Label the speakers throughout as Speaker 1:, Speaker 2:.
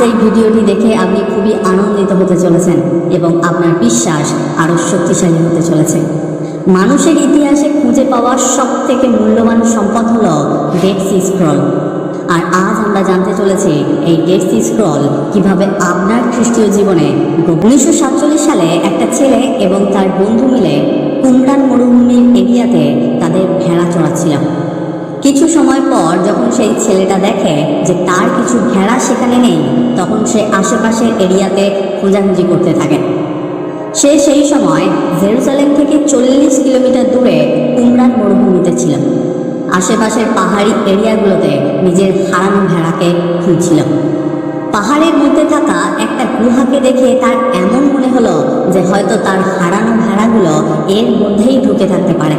Speaker 1: এই ভিডিওটি দেখে আপনি খুবই আনন্দিত হতে চলেছেন এবং আপনার বিশ্বাস আরও শক্তিশালী হতে চলেছে। মানুষের ইতিহাসে খুঁজে পাওয়া সব থেকে মূল্যবান সম্পদ হল ডেড সি স্ক্রল আর আজ আমরা জানতে চলেছি এই ডেড সি স্ক্রল কীভাবে আপনার খ্রিস্টীয় জীবনে উনিশশো সাতচল্লিশ সালে একটা ছেলে এবং তার বন্ধু মিলে কুমরান মরুভূমির এরিয়াতে তাদের ভেড়া চড়াচ্ছিলাম কিছু সময় পর যখন সেই ছেলেটা দেখে যে তার কিছু ভেড়া সেখানে নেই তখন সে আশেপাশের এরিয়াতে খোঁজাখুঁজি করতে থাকে। সে সেই সময় জেরুজালেম থেকে চল্লিশ কিলোমিটার দূরে কুমরান মরুভূমিতে ছিল। আশেপাশের পাহাড়ি এরিয়াগুলোতে নিজের হারানো ভেড়াকে খুঁজছিল। পাহাড়ের মধ্যে থাকা একটা গুহাকে দেখে তার এমন মনে হলো যে হয়তো তার হারানো ভেড়াগুলো এর মধ্যেই ঢুকে থাকতে পারে।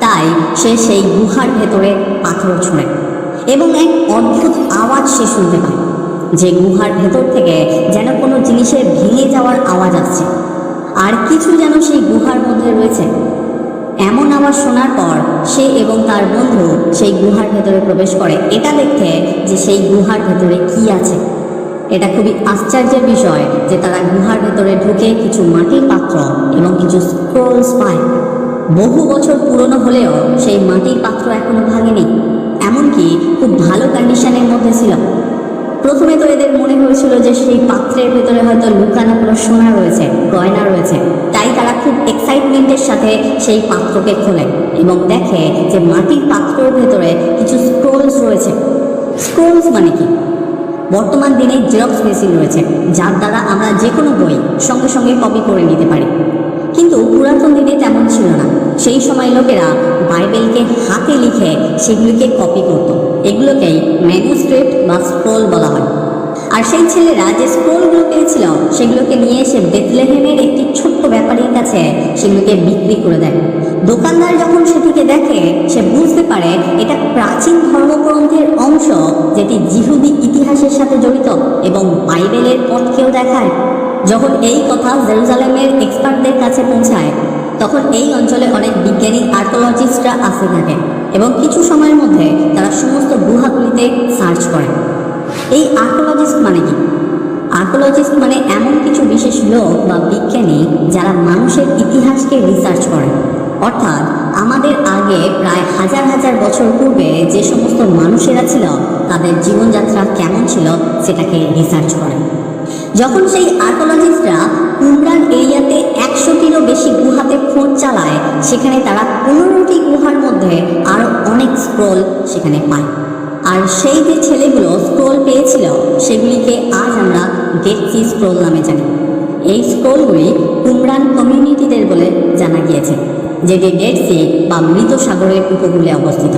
Speaker 1: তাই সে সেই গুহার ভেতরে পাথর ছোঁড়ে এবং এক অদ্ভুত আওয়াজ সে শুনতে পায়। যে গুহার ভেতর থেকে যেন কোনো জিনিসের ভেঙে যাওয়ার আওয়াজ আসছে। আর কিছু যেন সেই গুহার মধ্যে রয়েছে। এমন আওয়াজ শোনার পর সে এবং তার বন্ধু সেই গুহার ভেতরে প্রবেশ করে। এটা দেখতে যে সেই গুহার ভেতরে কি আছে। এটা খুবই আশ্চর্যের বিষয় যে তারা গুহার ভেতরে ঢুকে কিছু মাটির পাত্র এবং কিছু স্ক্রোলস পায় বহু বছর পুরনো হলেও সেই মাটির পাত্র এখনও ভাঙেনি। এমনকি খুব ভালো কন্ডিশনের মধ্যে ছিল। প্রথমে তো এদের মনে হয়েছিল যে সেই পাত্রের ভেতরে হয়তো লুকানো কোনো সোনা রয়েছে, গয়না রয়েছে। তাই তারা খুব এক্সাইটমেন্টের সাথে সেই পাত্রকে খোলে এবং দেখে যে মাটির পাত্রের ভেতরে কিছু স্ক্রোলস রয়েছে। স্ক্রোলস মানে কি? বর্তমান দিনে জেরক্স মেশিন রয়েছে, যার দ্বারা আমরা যে কোনো বই সঙ্গে সঙ্গে কপি করে নিতে পারি। কিন্তু পুরাতন দিনে তেমন ছিল না। সেই সময় লোকেরা বাইবেলকে হাতে লিখে সেগুলিকে কপি করত। এগুলোকেই ম্যানুস্ক্রিপ্ট বা স্ক্রোল বলা হয়। আর সেই ছেলেরা যে স্ক্রোলগুলো পেয়েছিল সেগুলোকে নিয়ে এসে বেতলেহেমের একটি ছোট্ট ব্যাপারীর কাছে সেগুলোকে বিক্রি করে দেয়। দোকানদার যখন সেটিকে দেখে, সে বুঝতে পারে এটা প্রাচীন ধর্মগ্রন্থের অংশ যেটি জিহুদি ইতিহাসের সাথে জড়িত এবং বাইবেলের পথকেও দেখায়। যখন এই কথা জেরুজালেমের এক্সপার্টদের কাছে পৌঁছায়, তখন এই অঞ্চলে অনেক বিজ্ঞানী আর্কোলজিস্টরা আসতে থাকে এবং কিছু সময়ের মধ্যে তারা সমস্ত গুহাগুলিতে সার্চ করে। এই আর্কোলজিস্ট মানে কি? আর্কোলজিস্ট মানে এমন কিছু বিশেষ লোক বা বিজ্ঞানী যারা মানুষের ইতিহাসকে রিসার্চ করে। অর্থাৎ আমাদের আগে প্রায় হাজার হাজার বছর পূর্বে যে সমস্ত মানুষেরা ছিল, তাদের জীবনযাত্রা কেমন ছিল, সেটাকে রিসার্চ করে। যখন সেই আর্কোলজিস্টরা কুমরান এরিয়াতে একশোটিরও বেশি গুহাতে খোঁজ চালায়, সেখানে তারা পনেরোটি গুহার মধ্যে আরও অনেক স্ক্রোল সেখানে পায়। আর সেই যে ছেলেগুলো স্ক্রোল পেয়েছিল, সেগুলিকে আজ আমরা ডেড সি স্ক্রোল নামে জানি। এই স্ক্রোলগুলি কুমরান কমিউনিটিদের বলে জানা গিয়েছে, যেটি ডেড সি বা মৃত সাগরের উপকূলে অবস্থিত।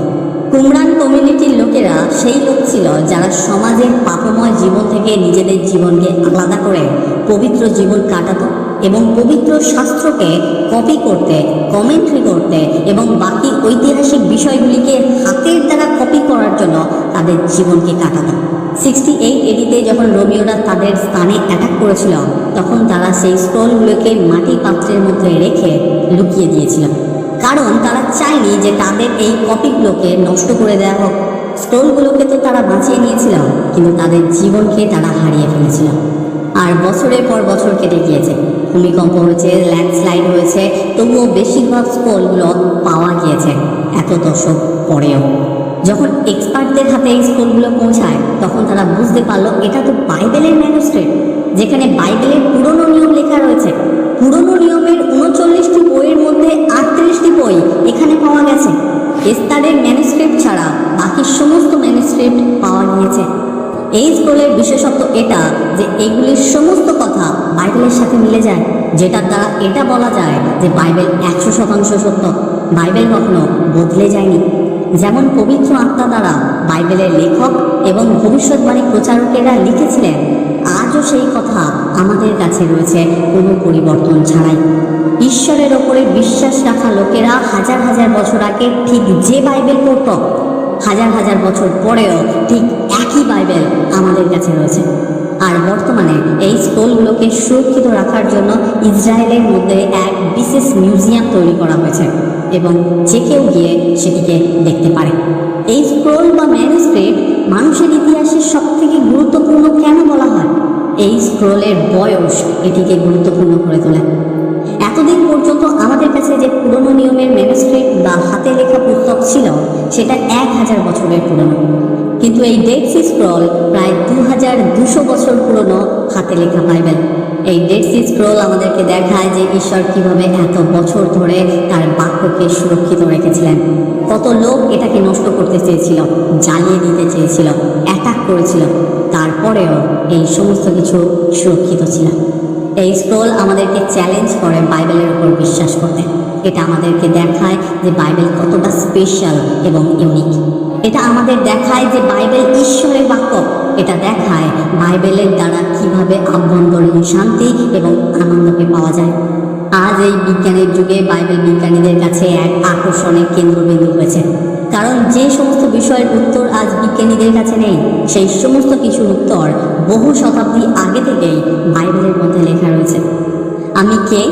Speaker 1: কুমরান কমিউনিটির লোকেরা সেই লোক ছিল যারা সমাজের পাপময় জীবন থেকে নিজেদের জীবনকে আলাদা করে পবিত্র জীবন কাটাতো এবং পবিত্র শাস্ত্রকে কপি করতে কমেন্ট্রি করতে এবং বাকি ঐতিহাসিক বিষয়গুলিকে হাতের দ্বারা কপি করার জন্য তাদের জীবনকে কাটাতো। সিক্সটি এইট এডিতে যখন রোমিওরা তাদের স্থানে অ্যাটাক করেছিল, তখন তারা সেই স্ক্রলগুলোকে মাটি পাত্রের মধ্যে রেখে লুকিয়ে দিয়েছিল। কারণ তারা চায়নি যে তাদের এই কপিগুলোকে নষ্ট করে দেওয়া হোক। স্ক্রোলগুলোকে তো তারা বাঁচিয়ে নিয়েছিল কিন্তু তাদের জীবনকে তারা হারিয়ে ফেলেছিল। আর বছরের পর বছর কেটে গিয়েছে। ভূমিকম্প হয়েছে, ল্যান্ডস্লাইড হয়েছে, তবুও বেশিরভাগ স্ক্রোলগুলো পাওয়া গিয়েছে এত দশক পরেও। যখন এক্সপার্টদের হাতে এই স্ক্রোলগুলো পৌঁছায়, তখন তারা বুঝতে পারল, এটা তো বাইবেলের ম্যানুস্ক্রিপ্ট। যেখানে বাইবেলের পুরনো নিয়ম লেখা রয়েছে। পুরনো নিয়মের উনচল্লিশটি বইয়ের মধ্যে আটত্রিশটি বই এখানে পাওয়া গেছে। এস্তারের ম্যানুস্ক্রিপ্ট ছাড়া বাকি সমস্ত ম্যানুস্ক্রিপ্ট পাওয়া গিয়েছে। এই স্ক্রোলের বিশেষত্ব এটা যে এগুলির সমস্ত কথা বাইবেলের সাথে মিলে যায়, যেটার দ্বারা এটা বলা যায় যে বাইবেল একশো শতাংশ সত্য। বাইবেল কখনো বদলে যায়নি। যেমন পবিত্র আত্মা দ্বারা বাইবেলের লেখক এবং ভবিষ্যৎবাণী প্রচারকেরা লিখেছিলেন, আজও সেই কথা আমাদের কাছে রয়েছে কোনো পরিবর্তন ছাড়াই। ঈশ্বরের ওপরে বিশ্বাস রাখা লোকেরা হাজার হাজার বছর আগে ঠিক যে বাইবেল পড়ত, হাজার হাজার বছর পরেও ঠিক একই বাইবেল আমাদের কাছে রয়েছে। আর বর্তমানে এই স্ক্রোলগুলোকে সুরক্ষিত রাখার জন্য ইসরায়েলের মধ্যে এক বিশেষ মিউজিয়াম তৈরি করা হয়েছে এবং যে কেউ গিয়ে সেটিকে দেখতে পারে। এই স্ক্রোল বা ম্যানুস্ক্রিপ্ট মানুষের ইতিহাসের সব থেকে গুরুত্বপূর্ণ কেন বলা হয়? এই স্ক্রোলের বয়স এটিকে গুরুত্বপূর্ণ করে তোলে। এতদিন পর্যন্ত আমাদের কাছে যে পুরনো নিয়মের ম্যানুস্ক্রিপ্ট বা হাতে লেখা পুস্তক ছিল, সেটা এক হাজার বছরের পুরনো। কিন্তু এই ডেড সি স্ক্রল প্রায় দু হাজার দুশো বছর পুরনো হাতে লেখা বাইবেল। এই ডেড সি স্ক্রল আমাদেরকে দেখায় যে ঈশ্বর কীভাবে এত বছর ধরে তার বাক্যকে সুরক্ষিত রেখেছিলেন। কত লোক এটাকে নষ্ট করতে চেয়েছিল, জ্বালিয়ে দিতে চেয়েছিল অ্যাটাক করেছিল। তারপরেও এই সমস্ত কিছু সুরক্ষিত ছিল। এই স্ক্রোল আমাদেরকে চ্যালেঞ্জ করে বাইবেলের উপর বিশ্বাস করতে। এটা আমাদেরকে দেখায় যে বাইবেল কতটা স্পেশাল এবং ইউনিক এটা আমাদের দেখায় যে বাইবেল ঈশ্বরের বাক্য। এটা দেখায় বাইবেলের দ্বারা কীভাবে আভ্যন্তরীণ শান্তি এবং আনন্দকে পাওয়া যায়। আজ এই বিজ্ঞানের যুগে বাইবেল বিজ্ঞানীদের কাছে এক আকর্ষণের কেন্দ্রবিন্দু হয়েছে কারণ যে সমস্ত বিষয়ের উত্তর আজ বিজ্ঞানীদের কাছে নেই, সেই সমস্ত কিছুর উত্তর বহু শতাব্দী আগে থেকেই বাইবেলের মধ্যে লেখা রয়েছে। আমি কে?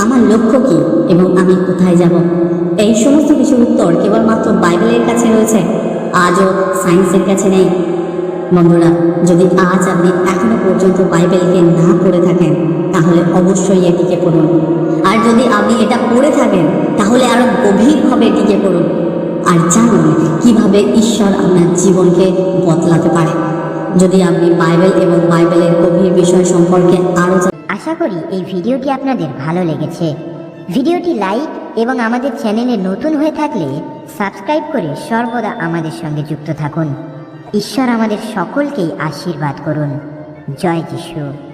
Speaker 1: আমার লক্ষ্য কি? এবং আমি কোথায় যাব? এই সমস্ত কিছুর উত্তর কেবলমাত্র বাইবেলের কাছে রয়েছে। আজও সায়েন্সের কাছে নেই। বন্ধুরা, যদি আজ আপনি এখনও পর্যন্ত বাইবেলকে না পড়ে থাকেন, তাহলে অবশ্যই এটিকে পড়ুন। আর যদি আপনি এটা পড়ে থাকেন, তাহলে আরও গভীরভাবে এটিকে পড়ুন। আর জানুন কীভাবে ঈশ্বর আপনার জীবনকে বদলাতে পারে। যদি আপনি বাইবেল এবং বাইবেলের গভীর বিষয় সম্পর্কে আরও
Speaker 2: আশা করি এই ভিডিওটি আপনাদের ভালো লেগেছে। ভিডিওটি লাইক এবং আমাদের চ্যানেলে নতুন হয়ে থাকলে সাবস্ক্রাইব করে সর্বদা আমাদের সঙ্গে যুক্ত থাকুন। ঈশ্বর আমাদের সকলকেই আশীর্বাদ করুন। জয় যিশু।